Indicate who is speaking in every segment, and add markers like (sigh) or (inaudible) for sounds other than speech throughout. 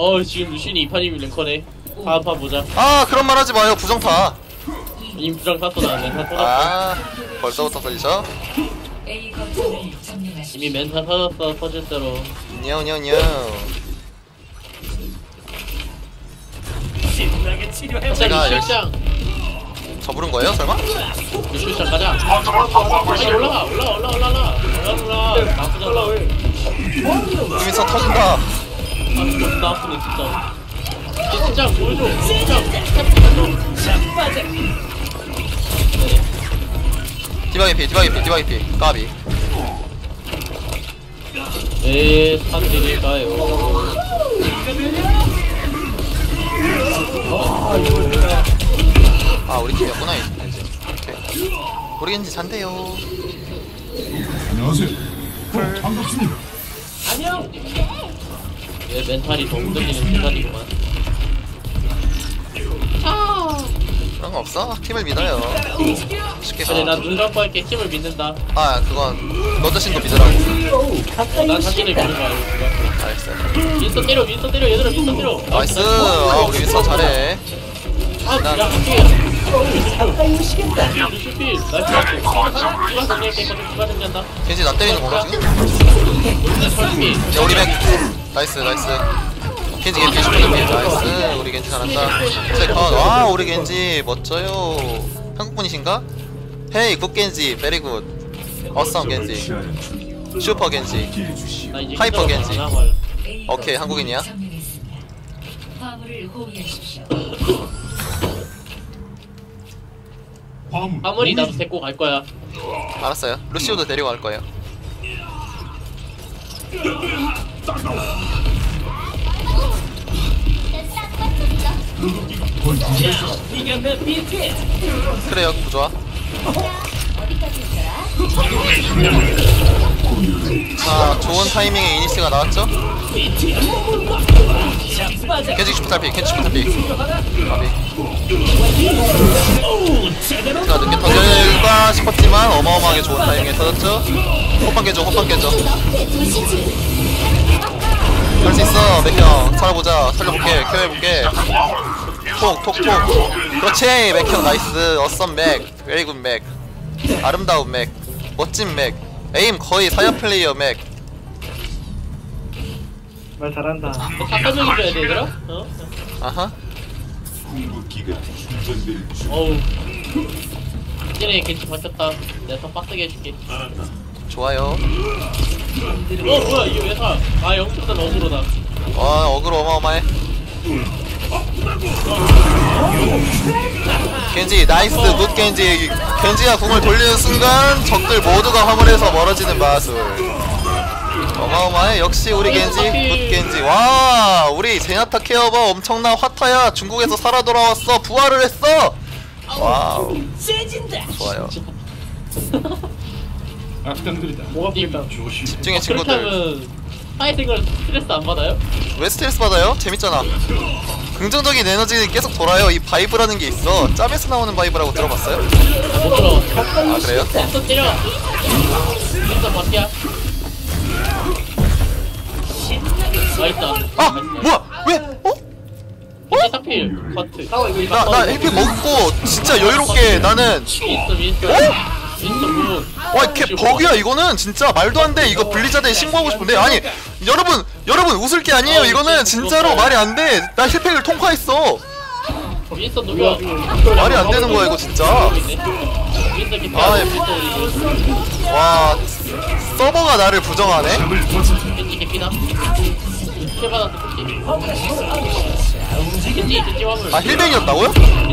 Speaker 1: 어 지금 루신이 이 판이면 랭커네. 다음 판 보자.
Speaker 2: 아 그런 말 하지 마요. 부정타.
Speaker 1: 임부장 탔어 나 멘탈 터졌어
Speaker 2: 아 벌써부터 걸리죠?
Speaker 3: A 거점을 점령하십시오.
Speaker 1: 이미 멘탈 터졌어 터질 대로.
Speaker 2: 냐냐냐
Speaker 1: 자
Speaker 2: 제가
Speaker 1: 루실장.
Speaker 2: 저 부른 거예요 설마?
Speaker 1: 루실장 가자. 빨리 올라가 올라가 올라가 올라가 올라가 올라가. 나쁘잖아.
Speaker 2: 유민선 터진다
Speaker 1: 아
Speaker 2: 디바기 피 디바기 피 디바기 피. 까비.
Speaker 1: 네 산들일까요
Speaker 2: 아 우리 팀이었구나 이제. 우리 겐지 잔대요.
Speaker 4: 안녕하세요. 어, 반갑습니다.
Speaker 1: 얘 멘탈이 더 흔들리는 순간이구만
Speaker 2: 그런 거 없어? 팀을 믿어요. 쉽게
Speaker 1: 근데
Speaker 2: 가.
Speaker 1: 난눈 감고 할게. 팀을 믿는다.
Speaker 2: 아 그건 너 자신도 믿으라고.
Speaker 1: 난 자신을 믿는 거 아니야
Speaker 2: 알겠어요
Speaker 1: 윈스터 때려 윈스터 때려 얘들아 윈스터 때려.
Speaker 2: 나이스. 아 우리 윈서 잘해.
Speaker 1: 아
Speaker 2: 난-
Speaker 1: 야 갈게 루시필 나이스. 나이스. 누가 정리할게 거좀 누가 정리한다.
Speaker 2: 겐지 나 때리는 건가 지금? 야 우리 맥 나이스 나이스 겐지 겐지 슈퍼 겐지 나이스 우리 겐지 잘한다 세컨 와 우리 겐지 멋져요 한국분이신가? 헤이 굿 겐지 베리 굿 어썸 겐지 슈퍼 겐지 하이퍼 겐지. 오케이, 한국인이야?
Speaker 3: 점령했습니다. 화물을 호위하십시오.
Speaker 4: 화물.
Speaker 1: 아무리 나도 데리고 갈 거야
Speaker 2: 알았어요 루시오도 데리고 갈 거예요 그래요 부좋아 자 좋은 타이밍에 이니스가 나왔죠? 겐지 슈퍼 탈피 가비 제가 늦게 터질까 싶었지만 어마어마하게 좋은 타이밍에 터졌죠? 호빵 깨줘 호빵 깨줘 할 수 있어 맥형 살아보자. 살려볼게. 켜해볼게. 톡톡톡. 그렇지 맥형. 나이스. 어썸 맥. 베리굿 맥. 아름다운 맥. 멋진 맥. 에임 거의 사야 플레이어 맥.
Speaker 5: 말 잘한다.
Speaker 1: 다 설명해줘야 돼 얘들아? 어?
Speaker 2: 아하.
Speaker 4: 궁극기가 충전될 중.
Speaker 1: 어우 겐지 바뀌었다. 내가 더 빡세게 해줄게
Speaker 2: 좋아요.
Speaker 1: 어 뭐야 이게 왜 사? 아 영수보다 어그로다.
Speaker 2: 와 어그로 어마어마해. 겐지 나이스. 굿 겐지. 겐지가 궁을 돌리는 순간 적들 모두가 화물에서 멀어지는 마술. 어마어마해. 역시 우리 겐지 굿 겐지. 와 우리 제나타 케어버 엄청난 화타야. 중국에서 살아 돌아왔어. 부활을 했어. 와우. 좋아요
Speaker 4: 악당들이다.
Speaker 5: 뭐가 풀린다.
Speaker 4: 조심.
Speaker 2: 집중해 친구들
Speaker 1: 하면 파이팅을 스트레스 안 받아요?
Speaker 2: 왜 스트레스 받아요? 재밌잖아 긍정적인 에너지 계속 돌아요 이 바이브라는 게 있어 짭에서 나오는 바이브라고 들어봤어요?
Speaker 1: 못 들어
Speaker 2: 아 그래요?
Speaker 1: 윈스터 때려 윈스터 바뀌야 나이스
Speaker 2: 아 뭐야 왜? 어?
Speaker 1: 타필 커트
Speaker 2: 나, 나 힐팩 먹고 진짜 여유롭게 나는 어? 와걔 버그야? 이거는 진짜 말도 안 돼. 이거 블리자드에 신고하고 싶은데. 아니 여러분 여러분 웃을 게 아니에요. 이거는 진짜로 말이 안 돼나 힐팩을 통과했어.
Speaker 1: 윈스터 녹여
Speaker 2: 말이 안 되는 거야 이거 진짜. 아, 와 서버가 나를 부정하네
Speaker 1: 겐지 겐지 화물
Speaker 2: 아?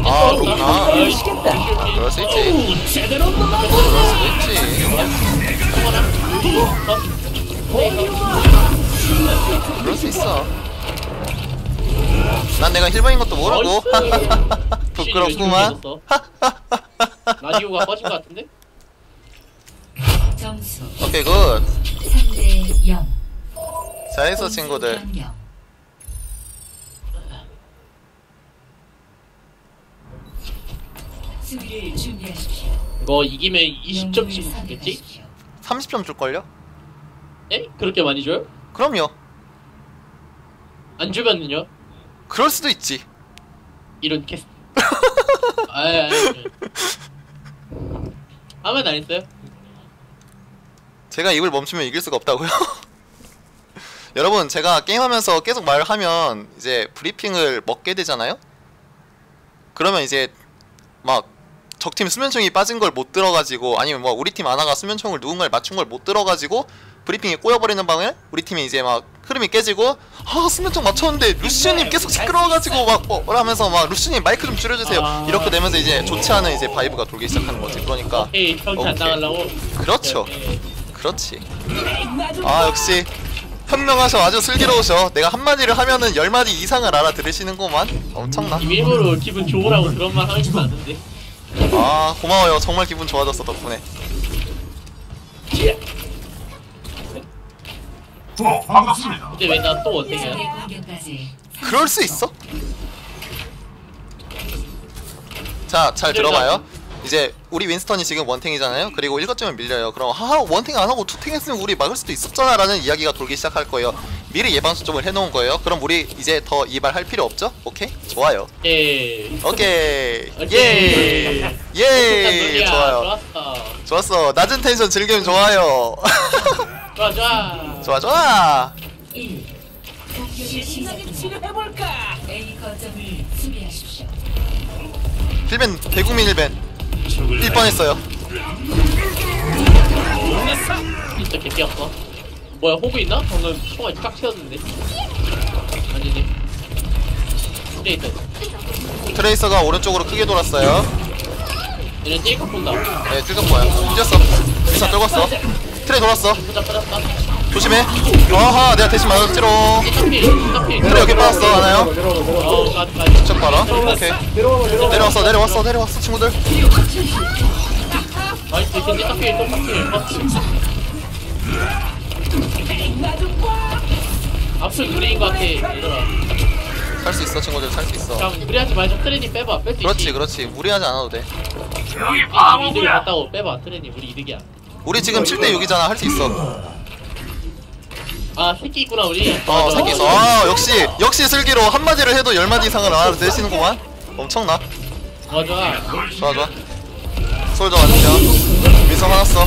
Speaker 2: 아 그렇구나. 그럴 수 있지 그럴 수도 있지. 그럴 수 있어. 난 내가 힐벤인 것도 모르고. (laughs) 부끄럽구만.
Speaker 1: 라디오가 꺼진 것 같은데?
Speaker 3: 점수
Speaker 2: 오케이 굿.
Speaker 3: 3대 0.
Speaker 2: 잘했어 친구들
Speaker 3: 수비를 준비하십시오.
Speaker 1: 이거 이기면 20점씩
Speaker 3: 영웅을
Speaker 1: 주겠지?
Speaker 3: 선택하십시오.
Speaker 2: 30점 줄걸요?
Speaker 1: 에? 그렇게 많이 줘요?
Speaker 2: 그럼요
Speaker 1: 안 주면은요?
Speaker 2: 그럴 수도 있지
Speaker 1: 이런 캐스. 아예 아예. 아무 말도 안 했어요.
Speaker 2: 제가 입을 멈추면 이길 수가 없다고요? (laughs) 여러분 제가 게임하면서 계속 말하면 이제 브리핑을 먹게 되잖아요? 그러면 이제 막 적팀 수면총이 빠진 걸 못 들어가지고 아니면 뭐 우리 팀 아나가 수면총을 누군가를 맞춘 걸 못 들어가지고 브리핑이 꼬여버리는 방을 우리 팀이 이제 막 흐름이 깨지고 아 수면총 맞췄는데 루시님 계속 시끄러워가지고 막 어, 하면서 막 루시님 마이크 좀 줄여주세요
Speaker 1: 아.
Speaker 2: 이렇게 되면서 이제 좋지 않은 이제 바이브가 돌기 시작하는 거지 그러니까
Speaker 1: 에이 평타 안
Speaker 2: 오케이.
Speaker 1: 당하려고.
Speaker 2: 그렇죠
Speaker 1: 네,
Speaker 2: 그렇지. 아 역시 현명하셔 아주 슬기로우셔. 내가 한 마디를 하면은 열 마디 이상을 알아들으시는구만. 엄청나.
Speaker 1: 네. 일부러 기분 좋으라고 그런 말 하는 건 아는데.
Speaker 2: 아 고마워요. 정말 기분 좋아졌어 덕분에.
Speaker 4: 어, 반갑습니다.
Speaker 1: 근데 왜 나 또 어떻게?
Speaker 3: 공격까지
Speaker 2: 그럴 수 있어. 자, 잘 들어봐요. 이제 우리 윈스턴이 지금 원탱이잖아요. 그리고 1거점을 밀려요. 그럼 하하 원탱 안 하고 투탱 했으면 우리 막을 수도 있었잖아 라는 이야기가 돌기 시작할 거예요. 미리 예방 수점을 해놓은 거예요. 그럼 우리 이제 더 이발할 필요 없죠? 오케이? 좋아요.
Speaker 1: 예.
Speaker 2: 오케이. 예. (laughs) 예. 좋아요.
Speaker 1: 좋았어.
Speaker 2: 좋았어. 낮은 텐션 즐기면 좋아요. (laughs)
Speaker 1: 좋아 좋아.
Speaker 2: 좋아 좋아.
Speaker 3: 1 공격을 시작합니다 A 거점을 수비하십시오
Speaker 2: 힐벤 대국민 힐벤 1번 했어요.
Speaker 1: 진짜 개피였어. 뭐야 호구 있나? 방금 총알 딱 튀었는데. 아니네. 트레 있다.
Speaker 2: 트레이서가 오른쪽으로 크게 돌았어요.
Speaker 1: 얘네 찔끔 본다.
Speaker 2: 네, 찔끔 보여. 이겼어. 미사 떨궜어. 트레 돌았어.
Speaker 1: 보자 빠졌다.
Speaker 2: 조심해. 아하, 내가 대신 맞았지롱.
Speaker 1: 스타필.
Speaker 2: 트레 여기 빠졌어, 하나요?
Speaker 1: 어우
Speaker 2: 봐라. 오케이. 내려왔어, 내려왔어, 내려왔어, 친구들.
Speaker 1: 나이스 또 스타필. 앞을 무리인 것 같아 얘들아.
Speaker 2: 살 수 있어, 친구들, 살 수 있어.
Speaker 1: 그냥 무리하지 말자 트레니 빼봐. 뺄수 있지.
Speaker 2: 그렇지, 그렇지. 무리하지 않아도 돼.
Speaker 1: 이미 이득을 봤다고 빼봐 트레니 우리 이득이야.
Speaker 2: 우리 지금 7대 6이잖아. 할 수 있어.
Speaker 1: 아 새끼 있구나 우리.
Speaker 2: 어, 새끼 있어. 아, 역시, 역시 슬기로 한마디를 해도 열마디 이상을 알아들으시는구만. 엄청나.
Speaker 1: 좋아 좋아.
Speaker 2: 좋아, 좋아. 솔저 맞으세요. 민성 화났어.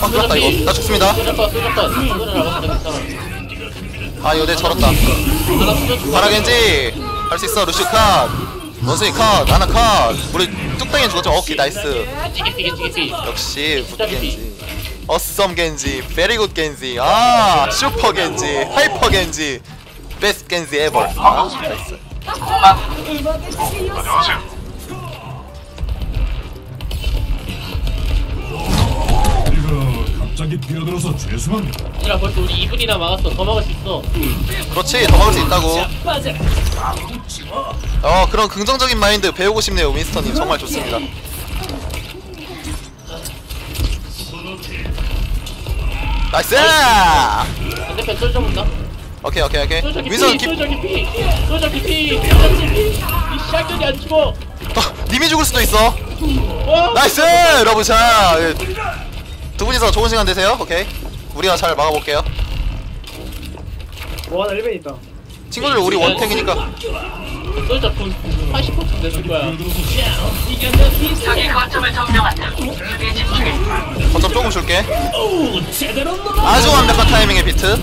Speaker 2: 아, 그렇다, 이거. 나 죽습니다.
Speaker 1: 쏘졌다 쏘졌다. 잡았다 괜찮아.
Speaker 2: 아.
Speaker 1: 하나 쏘졌어.
Speaker 2: 바라겐지? 할 수 있어 루시우 컷. 원숭이 컷 나나 컷. 우리 뚝딱이 죽었죠? 오케이 나이스. 역시 굿겐지. 어썸 겐지 베리 굿 겐지. 아 슈퍼 겐지 하이퍼 겐지 베스트 겐지 에버 아 나이스.
Speaker 4: 이거 갑자기 뛰어들어서 죄송합니다.
Speaker 1: 얘들아 벌써 우리 2분이나 막았어. 더 막을 수 있어.
Speaker 2: 그렇지 더 먹을 수 있다고 어 그런 긍정적인 마인드 배우고 싶네요 윈스턴님 정말 좋습니다 나이스
Speaker 1: 반대편 쏠져 본다.
Speaker 2: 오케이 오케이 오케이
Speaker 1: 쏠져 깊이.
Speaker 2: 윈스턴 기
Speaker 1: 쏠져 깊이. 쏠져 깊이. 쏠져 깊이. 이 샷견이 안 죽어.
Speaker 2: 어, 님이 죽을 수도 있어
Speaker 1: 와.
Speaker 2: 나이스 여러분 자 두 분이서 좋은 시간 되세요. 오케이. 우리가 잘 막아볼게요.
Speaker 5: 뭐 하나 1벤 있다.
Speaker 2: 친구들 우리 원탱이니까.
Speaker 1: 쏠져 군 80%쯤 되는 거야.
Speaker 2: 거점 조금 줄게. 아주 완벽한 타이밍의 비트.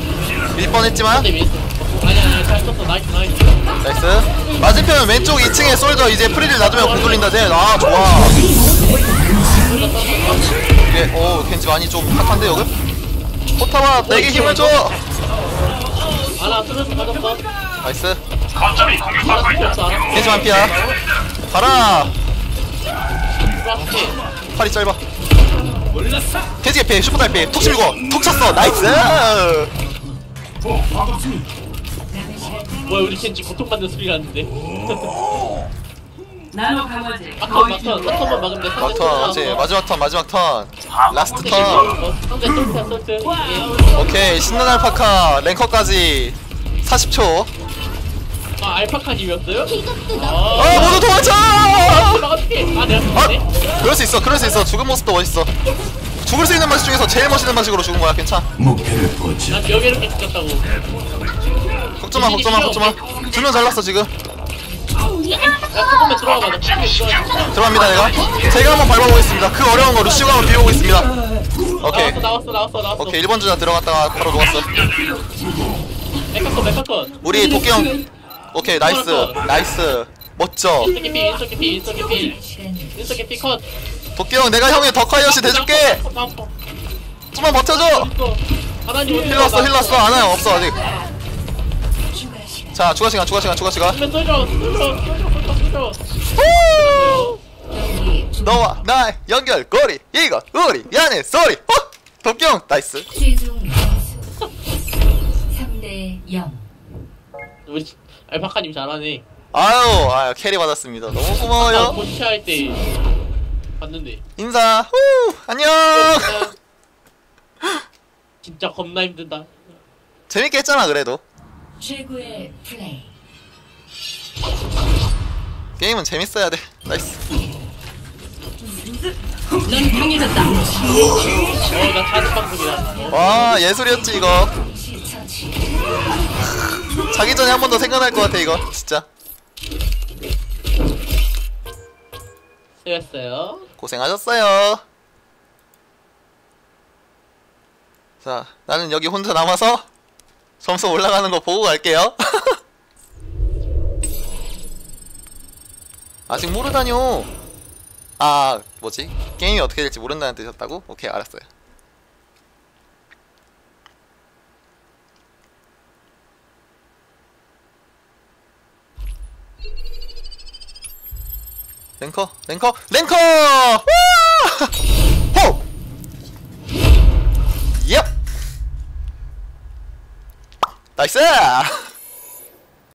Speaker 2: 밀 뻔했지만.
Speaker 1: 근데 왜? 아니 아니 잘 썼어. 나이스 나이스.
Speaker 2: 나이스. 맞은편 왼쪽 2층에 솔저 이제 프리를 놔두면 공 돌린다. 쟤 아 좋아 이게 오 겐지 많이 좀 핫한데 여기? 포타와 내게 힘을 줘
Speaker 1: 아나 가졌어.
Speaker 2: 나이스
Speaker 1: 아나 쓰면서 알아.
Speaker 2: 겐지 만피야 가라. 팔이 짧아 겐지 개피 슈퍼 달피 톡 치고 톡 쳤어 나이스
Speaker 4: 어.
Speaker 1: 뭐야 우리 켄지 고통받는 소리가 나는데. (laughs)
Speaker 6: 나노 강화제
Speaker 1: 막턴 막턴 막턴만 막으면 돼.
Speaker 2: 막턴 그렇지 마지막 턴 마지막 턴 라스트 턴
Speaker 1: 어, 상대 솔트야 솔트. 예.
Speaker 2: 오케이 신난 알파카 랭커까지 40초
Speaker 1: 아 알파카님이었어요?
Speaker 2: 아
Speaker 1: 아,
Speaker 2: 모두 도망쳐
Speaker 1: 아 어떻게? 아 내가
Speaker 2: 아
Speaker 1: 죽었네.
Speaker 2: 그럴 수 있어 그럴 수 있어 죽은 모습도 멋있어 죽을 수 있는 방식 중에서 제일 멋있는 방식으로 죽은 거야 괜찮아
Speaker 4: 목표를 보지.
Speaker 1: 난 여기 이렇게 죽었다고.
Speaker 2: 걱정 마 걱정 마 걱정 마 두명 잘랐어 지금
Speaker 1: 야 조금만 들어가봐 나 조금만 들어가
Speaker 2: 들어갑니다 내가 제가 한번 밟아보겠습니다 그 어려운 거 루시오가 한번 비워보겠습니다 오케이
Speaker 1: 나왔어 나왔어 나왔어 나왔어
Speaker 2: 오케이 1번 주자 들어갔다가 바로 녹았어
Speaker 1: 메카컷 메카컷
Speaker 2: 우리 도끼형 오케이 나이스 나이스 멋져
Speaker 1: 인스기 피 인스기 피 인스기 피 인스기 피컷
Speaker 2: 도끼형 내가 형의 덕화이엇이 돼줄게 좀만 버텨줘
Speaker 1: 하나님
Speaker 2: 힐 왔어 힐 왔어 안 와요 없어 아직 자 추가 시간 추가 시간 추가 시간 너와 나의 연결고리 이것 우리 연애 소리. 어? 도끼형 나이스.
Speaker 3: 최종 점수 3대 0
Speaker 1: 우리 알파카님 잘하네.
Speaker 2: 아유 아유 캐리 받았습니다. 너무 고마워요.
Speaker 1: 본체 할때 봤는데.
Speaker 2: 인사. 후 안녕. (laughs)
Speaker 1: 진짜 겁나 힘든다.
Speaker 2: 재밌게 했잖아 그래도.
Speaker 3: 최고의 플레이
Speaker 2: 게임은 재밌어야 돼. 나이스. 와 예술이었지 이거. 자기 전에 한 번 더 생각날 것 같아 이거. 진짜.
Speaker 1: 수고했어요.
Speaker 2: 고생하셨어요. 자 나는 여기 혼자 남아서 점수 올라가는 거 보고 갈게요 (laughs) 아직 모르다뇨 아 뭐지 게임이 어떻게 될지 모른다는 뜻이었다고? 오케이 알았어요 랭커 랭커 랭커 와! 호! 옙 나이스